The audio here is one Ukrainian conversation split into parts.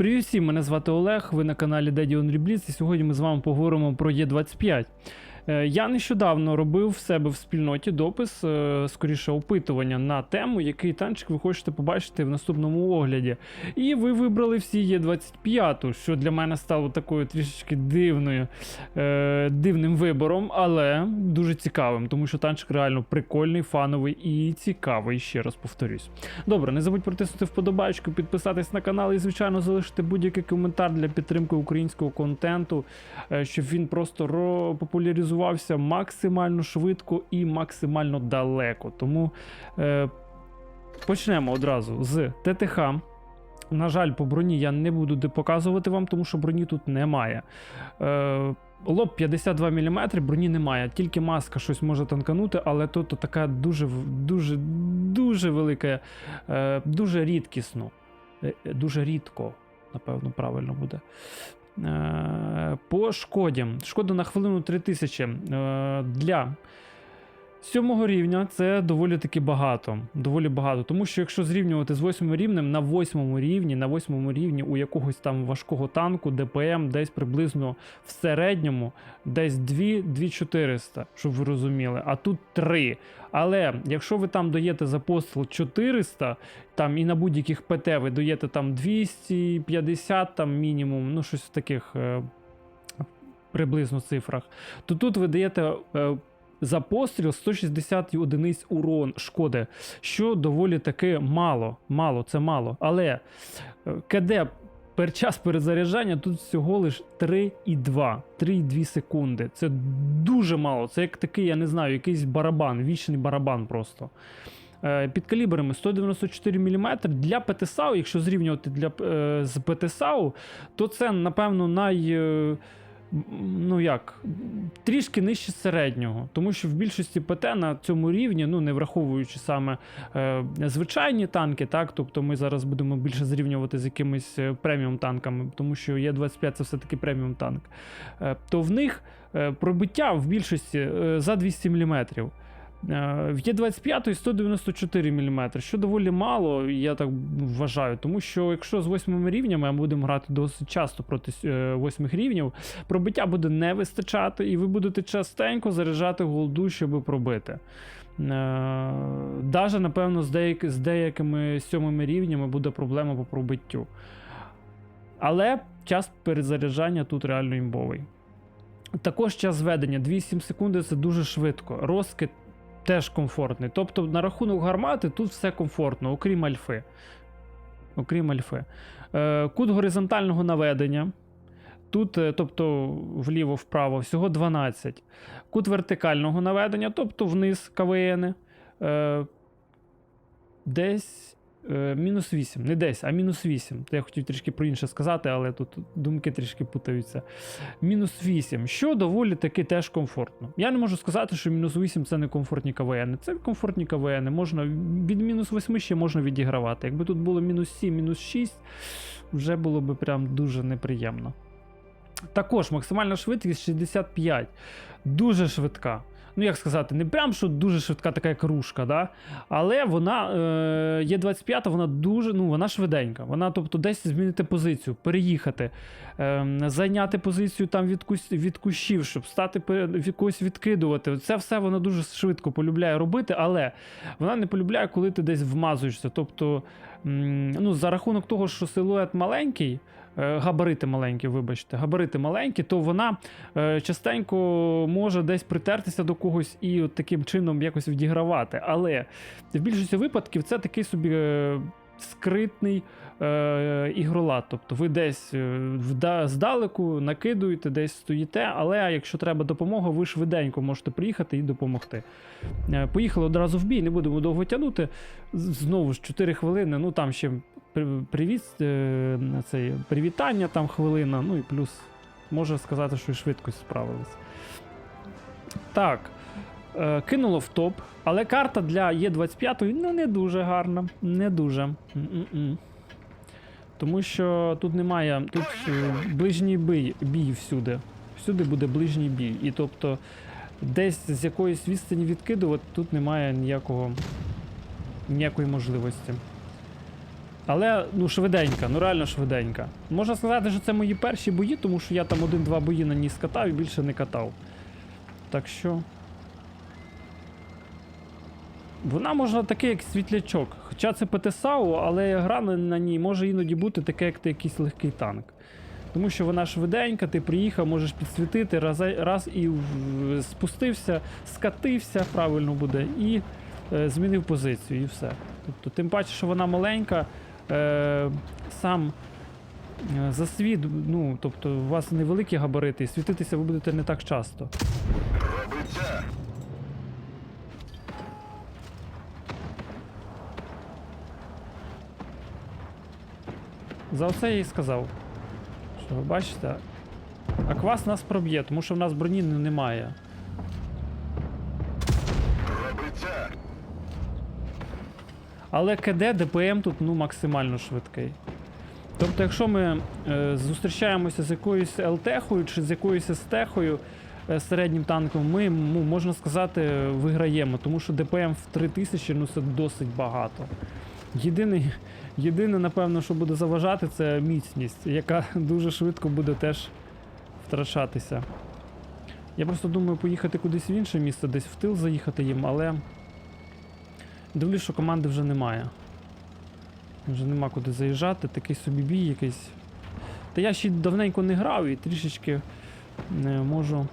Привіт всім, мене звати Олег, ви на каналі Daddy on Blitz, і сьогодні ми з вами поговоримо про Є25. Е, Я нещодавно робив в себе в спільноті допис, е, скоріше опитування на тему, який танчик ви хочете побачити в наступному огляді. І ви вибрали всі Є25, що для мене стало такою трішечки дивною, е, дивним вибором, але дуже цікавим, тому що танчик реально прикольний, фановий і цікавий, ще раз повторюсь. Добре, не забудь протиснути вподобайку, підписатись на канал і, звичайно, залишити будь-який коментар для підтримки українського контенту, щоб він просто ро- популяризувався максимально швидко і максимально далеко. Тому е, почнемо одразу з ТТХ. На жаль, по броні я не буду показувати вам, тому що броні тут немає. Е, лоб 52 мм, броні немає. Тільки маска щось може танканути, але то, то така дуже, дуже, дуже велика, е, дуже рідкісно. Е, Дуже рідко, напевно, правильно буде. Е, По шкоді. Шкода на хвилину 3000. Е, Для сьомого рівня це доволі таки багато. Доволі багато. Тому що якщо зрівнювати з восьмим рівнем, на восьмому рівні, на восьмому рівні у якогось там важкого танку ДПМ десь приблизно в середньому десь 2-2400, щоб ви розуміли. А тут 3. Але якщо ви там даєте за постріл 400, там і на будь-яких ПТ ви даєте там 250 там мінімум, ну щось в таких е, приблизно цифрах, то тут ви даєте е, за постріл 160 одиниць урон шкоди, що доволі таки мало. Мало, це мало. Але е, КД пер час перезаряджання тут всього лиш 3,2 3,2 секунди. Це дуже мало. Це як такий, я не знаю, якийсь барабан, вічний барабан просто. Е, Під калібрами 194 мм для ПТСАУ, якщо зрівнювати для, е, з ПТСАУ, то це, напевно, най. Ну як, трішки нижче середнього, тому що в більшості ПТ на цьому рівні, ну не враховуючи саме е, звичайні танки, так, тобто ми зараз будемо більше зрівнювати з якимись е, преміум танками, тому що Є25 це все-таки преміум танк, е, то в них е, пробиття в більшості е, за 200 мм. В Є25 194 мм, що доволі мало, я так вважаю, тому що якщо з восьмими рівнями, а ми будемо грати досить часто проти е, восьмих рівнів, пробиття буде не вистачати, і ви будете частенько заряджати голду, щоб пробити. Даже, напевно, з, деяк, з деякими сьомими рівнями буде проблема по пробиттю. Але час перезаряджання тут реально імбовий. Також час зведення 2,7 секунди це дуже швидко. Розкид теж комфортний. Тобто, на рахунок гармати тут все комфортно, окрім альфи. Окрім альфи. Е, кут горизонтального наведення. Тут, е, тобто, вліво-вправо, всього 12. Кут вертикального наведення, тобто вниз КВН. Е, десь мінус 8. Не десь, а мінус 8. Я хотів трішки про інше сказати, але тут думки трішки путаються. Мінус 8, що доволі таки теж комфортно. Я не можу сказати, що мінус 8 це не комфортні КВН. Це комфортні КВН. Можна від мінус 8 ще можна відігравати. Якби тут було мінус 7, мінус 6, вже було б прям дуже неприємно. Також максимальна швидкість 65. Дуже швидка. Ну, як сказати, не прям що дуже швидка, така як рушка, да? але вона е, є 25 вона дуже ну, вона швиденька. Вона, тобто, десь змінити позицію, переїхати, е, зайняти позицію там від, кусь, від кущів, щоб стати від когось відкидувати. Це все вона дуже швидко полюбляє робити, але вона не полюбляє, коли ти десь вмазуєшся. Тобто, ну, за рахунок того, що силует маленький. Е, Габарити маленькі, вибачте, габарити маленькі, то вона е, частенько може десь притертися до когось і от таким чином якось відігравати. Але в більшості випадків це такий собі е, скритний е, ігролад. Тобто ви десь вда- здалеку накидуєте, десь стоїте, але якщо треба допомога, ви швиденько можете приїхати і допомогти. Е, поїхали одразу в бій, не будемо довго тягнути. Знову ж 4 хвилини, ну там ще привіт, е, цей, привітання, там хвилина, ну і плюс може сказати, що і швидко справились. Так. Е, кинуло в топ, але карта для Є25 ну, не дуже гарна. Не дуже. М-м-м. Тому що тут немає. Тут е, ближній бій, бій всюди. Всюди буде ближній бій. І тобто десь з якоїсь відстані відкидувати тут немає ніякого, ніякої можливості. Але ну швиденька, ну реально швиденька. Можна сказати, що це мої перші бої, тому що я там один-два бої на ній скатав і більше не катав. Так що. Вона можна таке, як світлячок. Хоча це ПТСАУ, але гра на, ній може іноді бути таке, як ти якийсь легкий танк. Тому що вона швиденька, ти приїхав, можеш підсвітити, раз, раз і спустився, скатився, правильно буде, і е, змінив позицію, і все. Тобто, тим паче, що вона маленька, е, сам е, засвіт, ну, тобто, у вас невеликі габарити, і світитися ви будете не так часто. Робиться. За оце я і сказав. Що ви бачите? А квас нас проб'є, тому що в нас броні немає. Робиться. Але КД, ДПМ тут ну, максимально швидкий. Тобто, якщо ми е, зустрічаємося з якоюсь ЛТХою чи з якоюсь СТХою е, середнім танком, ми, ну, можна сказати, виграємо, тому що ДПМ в 3000 ну, це досить багато. Єдиний, єдине, напевно, що буде заважати, це міцність, яка дуже швидко буде теж втрачатися. Я просто думаю поїхати кудись в інше місце, десь в тил заїхати їм, але дивлюсь, що команди вже немає. Вже нема куди заїжджати, такий собі бій якийсь. Та я ще давненько не грав і трішечки не можу.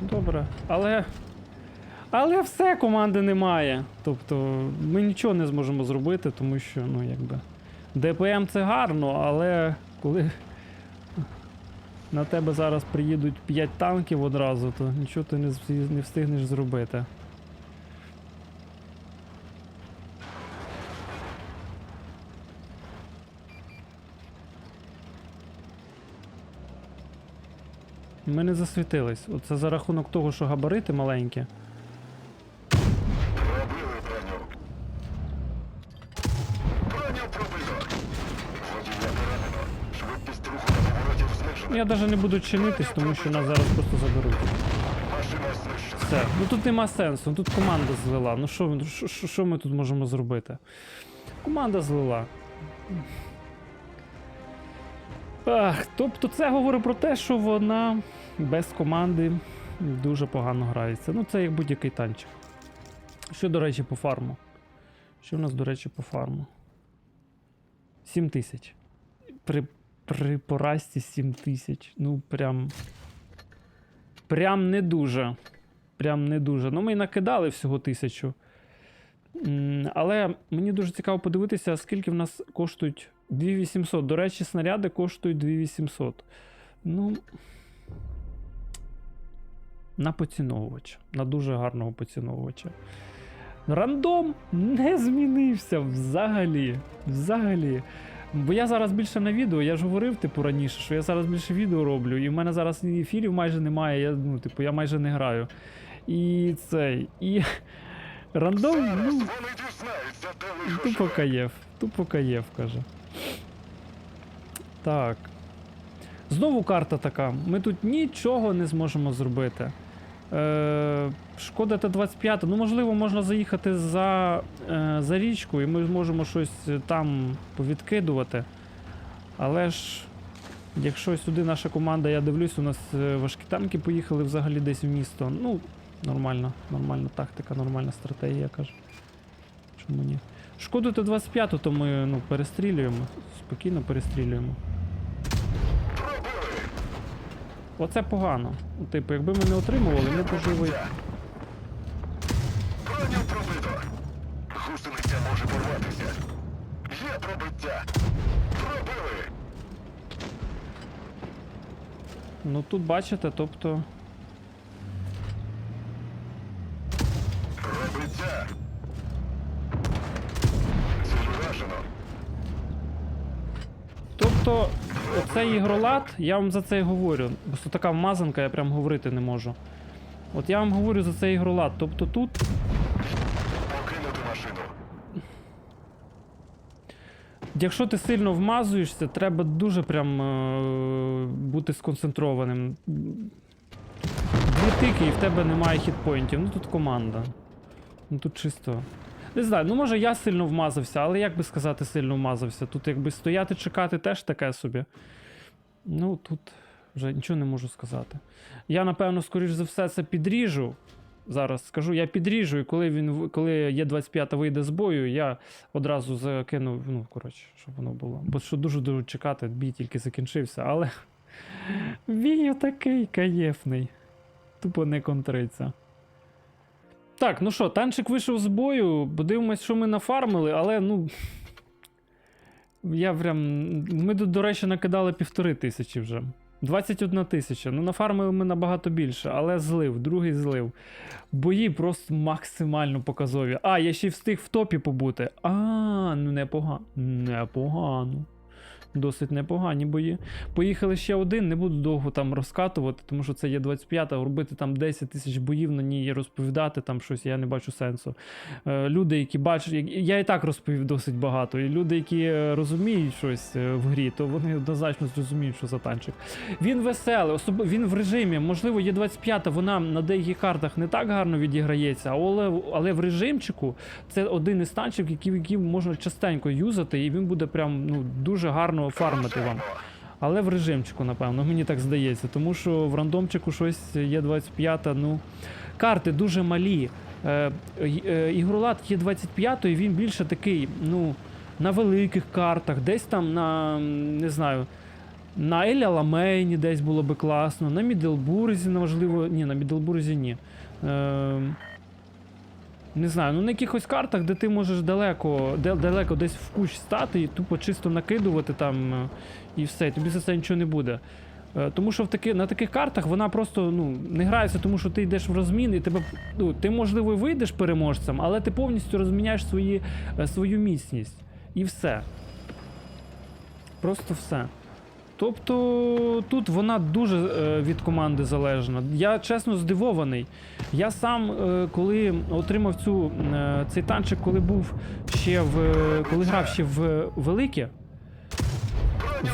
Добре. Але. Але все, команди немає. Тобто ми нічого не зможемо зробити, тому що, ну, якби. ДПМ це гарно, але коли на тебе зараз приїдуть 5 танків одразу, то нічого ти не, не встигнеш зробити. Ми не засвітились. Оце за рахунок того, що габарити маленькі. Пробили броню. Броню пробито. Водія поранено. Швидкість руху на поворотів Ну, знижена. Я навіть не буду чинитись, тому що нас зараз просто заберуть. Все. Ну тут нема сенсу, тут команда злила. Ну, що- що що ми тут можемо зробити? Команда злила. Ах, тобто це говорить про те, що вона без команди дуже погано грається. Ну, це як будь-який танчик. Що, до речі, по фарму? Що в нас, до речі, по фарму? 7 тисяч. При, при поразці 7 тисяч. Ну, прям. Прям не дуже. Прям не дуже. Ну, ми й накидали всього тисячу. Але мені дуже цікаво подивитися, скільки в нас коштують 2800. До речі, снаряди коштують 2800. Ну. На поціновувача. На дуже гарного поціновувача. Рандом не змінився взагалі. Взагалі. Бо я зараз більше на відео, я ж говорив, типу, раніше, що я зараз більше відео роблю, і в мене зараз і ефірів майже немає, я, ну, типу, я майже не граю. І цей. І рандом, ну, тупо каєв. Тупо каєв, каже. Так. Знову карта така. Ми тут нічого не зможемо зробити. Е, шкода Т-25. Ну, можливо, можна заїхати за, е, за річку, і ми зможемо щось там повідкидувати. Але ж, якщо сюди наша команда, я дивлюсь, у нас е, важкі танки поїхали взагалі десь в місто. Ну, нормально, нормальна тактика, нормальна стратегія, каже. Чому ні? Шкоду Т-25, то ми ну, перестрілюємо. Спокійно перестрілюємо. Пробили. Оце погано. Типу, якби ми не отримували, ми можливо. Броню пробито. Гусениця може порватися. Є пробиття. Пробили. Ну тут бачите, тобто. Пробиття. Ціль. Тобто, оцей ігролад, я вам за це і говорю. Бо така вмазанка, я прям говорити не можу. От я вам говорю за цей ігролад. Тобто тут Покинути машину. Якщо ти сильно вмазуєшся, треба дуже прям е, бути сконцентрованим. дві тики і в тебе немає хітпоінтів. Ну тут команда. Ну тут чисто. Не знаю, ну може я сильно вмазався, але як би сказати, сильно вмазався. Тут якби стояти чекати теж таке собі. Ну тут вже нічого не можу сказати. Я, напевно, скоріш за все, це підріжу. Зараз скажу, я підріжу, і коли він коли є 25 вийде з бою, я одразу закину, ну, коротше, щоб воно було. Бо що дуже дуже чекати, бій тільки закінчився, але бій такий каєфний. Тупо не контриться. Так, ну що, танчик вийшов з бою. Подивимось, що ми нафармили, але ну. Я прям. Ми тут, до речі, накидали півтори тисячі вже. 21 тисяча. Ну, нафармили ми набагато більше, але злив, другий злив. Бої просто максимально показові. А, я ще й встиг в топі побути. А, ну непогано. Непогано. Досить непогані бої. Поїхали ще один, не буду довго там розкатувати, тому що це є 25-та, робити там 10 тисяч боїв на ній і розповідати там щось, я не бачу сенсу. Е, люди, які бачать, я і так розповів досить багато. І люди, які е, розуміють щось е, в грі, то вони однозначно зрозуміють, що за танчик. Він веселий, особ... він в режимі. Можливо, є 25-та, вона на деяких картах не так гарно відіграється, але, але в режимчику це один із танчиків, який, який можна частенько юзати, і він буде прям ну, дуже гарно фармити вам. Але в режимчику, напевно, мені так здається, тому що в рандомчику щось є 25, ну. Карти дуже малі. Е, е, ігролад є 25 і він більше такий, ну, на великих картах, десь там на, не знаю, на Еля Ламейні десь було би класно, на Мідлбурзі, можливо, ні, на Мідлбурзі ні. Е, не знаю, ну на якихось картах, де ти можеш далеко, далеко десь в кущ стати і тупо чисто накидувати там е, і все, і тобі за це нічого не буде. Е, Тому що в таки, на таких картах вона просто ну, не грається, тому що ти йдеш в розмін, і тебе ну, ти, можливо, вийдеш переможцем, але ти повністю розміняєш свої, е, свою міцність. І все. Просто все. Тобто тут вона дуже е, від команди залежна. Я чесно здивований. Я сам, е, коли отримав цю, е, цей танчик, коли був ще в. коли грав ще в великі,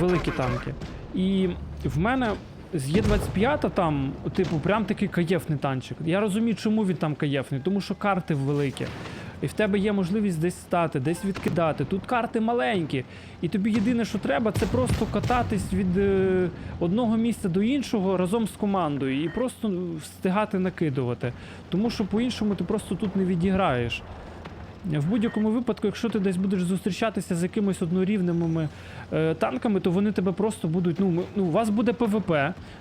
великі танки. І в мене з Є25 там, типу, прям такий каєфний танчик. Я розумію, чому він там каєфний, тому що карти великі. І в тебе є можливість десь стати, десь відкидати. Тут карти маленькі. І тобі єдине, що треба, це просто кататись від е, одного місця до іншого разом з командою і просто встигати накидувати. Тому що по-іншому ти просто тут не відіграєш. В будь-якому випадку, якщо ти десь будеш зустрічатися з якимись однорівними е, танками, то вони тебе просто будуть. Ну, ну, у вас буде ПВП,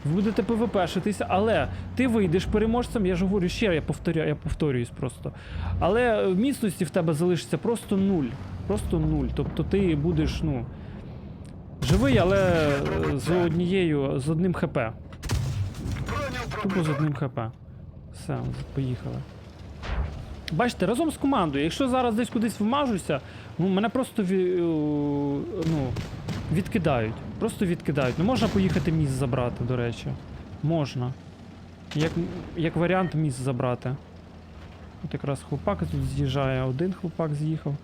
ви будете ПВП-шитися, але ти вийдеш переможцем, я ж говорю ще, я повторю, я повторююсь просто. Але е, міцності в тебе залишиться просто нуль. Просто нуль. Тобто ти будеш, ну. Живий, але е, з однією, з одним ХП. Тупо з одним ХП. Все, поїхали. Бачите, разом з командою. Якщо зараз десь кудись вмажуся, ну мене просто е, ну, відкидають. Просто відкидають. Не можна поїхати міст забрати, до речі. Можна. Як, як варіант міст забрати. От якраз хлопак тут з'їжджає, один хлопак з'їхав.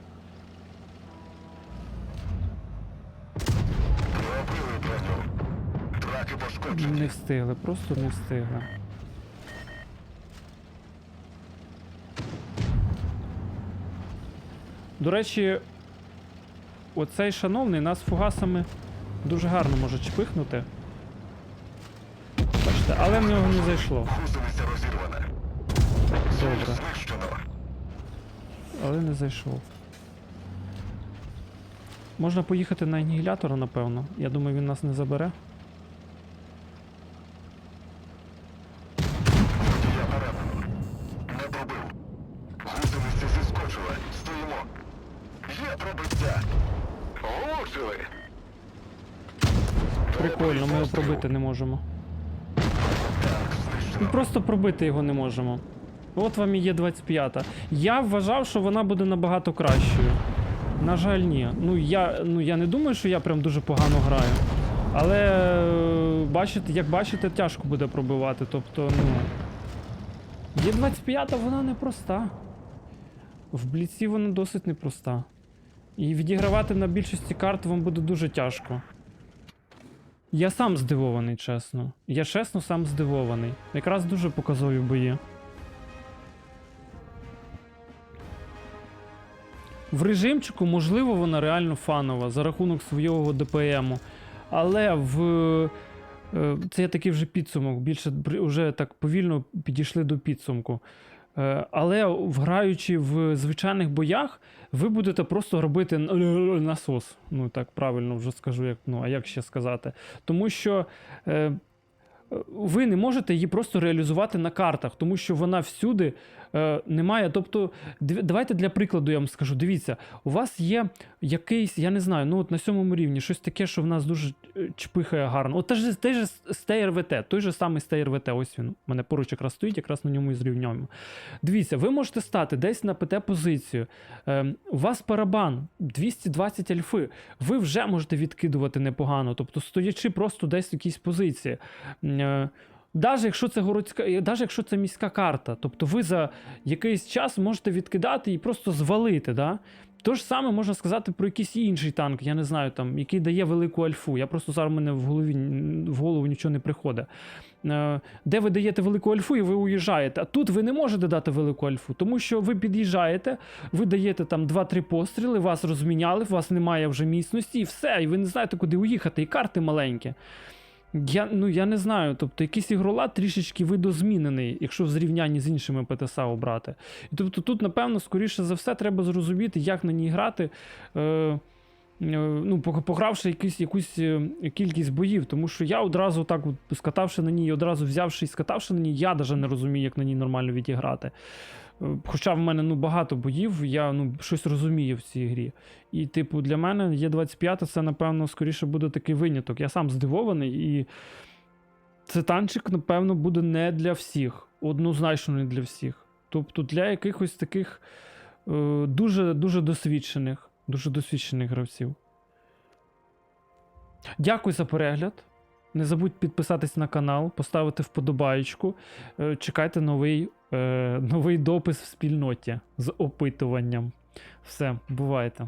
Не встигли, просто не встигли. До речі, оцей шановний нас фугасами дуже гарно може чпихнути. Бачите, але в нього не зайшло. Добре. Але не зайшов. Можна поїхати на анігілятора, напевно. Я думаю, він нас не забере. Я поранено. Не пробив. Гусениця зіскочила. Стоїмо. Є пробиття. Влучили. Прикольно, ми його пробити не можемо. Ми просто пробити його не можемо. От вам і є 25. Я вважав, що вона буде набагато кращою. На жаль, ні. Ну я, ну, я не думаю, що я прям дуже погано граю. Але е, бачите, як бачите, тяжко буде пробивати. Тобто, ну. Є 25-та, вона непроста. В бліці вона досить непроста. І відігравати на більшості карт вам буде дуже тяжко. Я сам здивований, чесно. Я чесно сам здивований. Якраз дуже показові бої. В режимчику, можливо, вона реально фанова за рахунок свого ДПМу. Але в. е, Це я такий вже підсумок. Більше вже так повільно підійшли до підсумку. Е, Але граючи в звичайних боях, ви будете просто робити насос. Ну так правильно вже скажу, як, ну, а як ще сказати? Тому що. Е, ви не можете її просто реалізувати на картах, тому що вона всюди е, немає. Тобто, давайте для прикладу я вам скажу: дивіться, у вас є якийсь, я не знаю, ну от на сьомому рівні щось таке, що в нас дуже е, чпихає гарно. От же, той же Stay RVT, той же самий Stay RVT, ось він у мене поруч якраз стоїть, якраз на ньому і зрівняємо. Дивіться, ви можете стати десь на ПТ-позицію. Е, у вас парабан 220 альфи. Ви вже можете відкидувати непогано, тобто стоячи просто десь в якійсь позиції. Е, Даже якщо це городська, е, даже якщо це міська карта, тобто ви за якийсь час можете відкидати і просто звалити. Да? То ж саме можна сказати про якийсь інший танк, я не знаю, там, який дає велику альфу. Я просто зараз мене в голові в голову нічого не приходить. Е, Де ви даєте велику альфу і ви уїжджаєте. А тут ви не можете дати велику альфу, тому що ви під'їжджаєте, ви даєте там 2-3 постріли, вас розміняли, у вас немає вже міцності, і все, і ви не знаєте, куди уїхати, і карти маленькі. Я, ну, я не знаю, тобто якийсь ігролад трішечки видозмінений, якщо в зрівнянні з іншими ПТСА обрати. І тобто тут, напевно, скоріше за все, треба зрозуміти, як на ній грати, е, е, ну, погравши якусь, якусь е, кількість боїв. Тому що я одразу так, скатавши на ній, одразу взявши і скатавши на ній, я навіть не розумію, як на ній нормально відіграти. Хоча в мене ну, багато боїв, я ну, щось розумію в цій грі. І, типу, для мене є 25 це, напевно, скоріше буде такий виняток. Я сам здивований, і це танчик, напевно, буде не для всіх. Однозначно не для всіх. Тобто для якихось таких е, дуже, дуже досвідчених, дуже досвідчених гравців. Дякую за перегляд. Не забудь підписатись на канал, поставити вподобаєчку. Е, Чекайте новий, е, новий допис в спільноті з опитуванням. Все, бувайте.